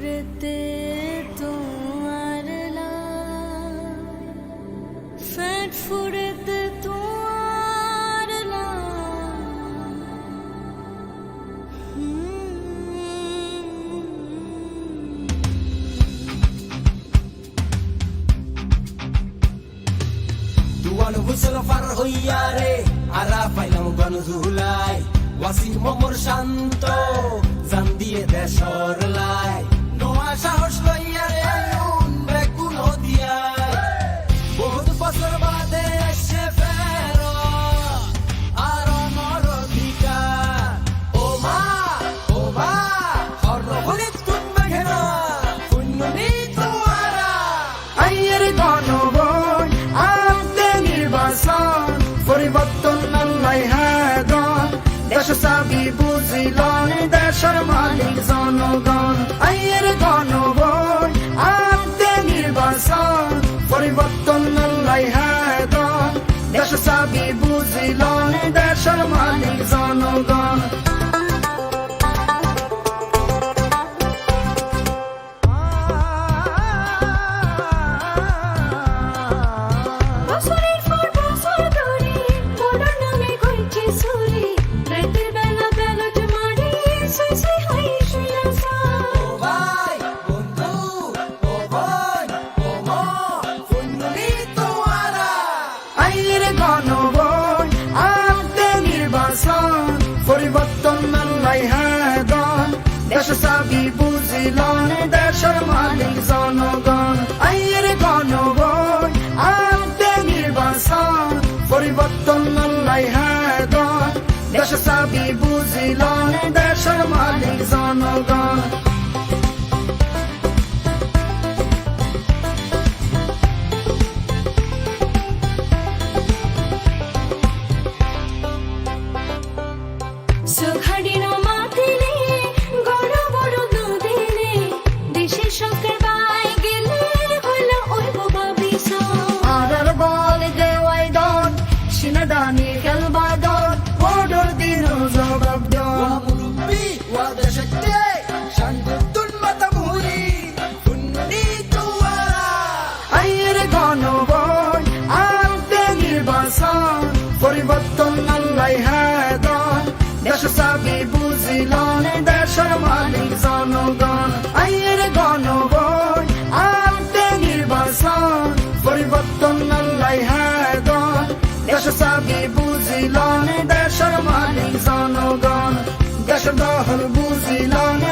সুরতে তোমার ফ্যাট ফুরতে তোমার দুয়ান হুসেন ফার হইয়া রে আরা পাইলাম গণ জুলাই ওয়াসিম মোর শান্ত জান দিয়ে দেশর লাই পরিবর্তন আল্লাহ হ্যাঁ দেশ সাবি বুঝিলন দেশের মালিক জনগণ। আইয়ের গণবন আনতে নির্বাচন। পরিবর্তন আল্লাহ হ্যাঁ দেশ সাবি বুঝিলন দেশের মালিক জনগণ। পরিবর্তন আল্লাহ হাদন। দেশ চাবি বুঝিলন দেশ চাবি বুঝিলন দেশের মালিক জনগণ। দেশ চাবি বুঝিলন দেশের মালিক জনগণ, আইয়ের গণভোট আনতে নির্বাচন পরিবর্তন আল্লাহ হাদন দেশ চাবি বুঝিলন দেশের মালিক জনগণ, দেশ দহল বুঝিলন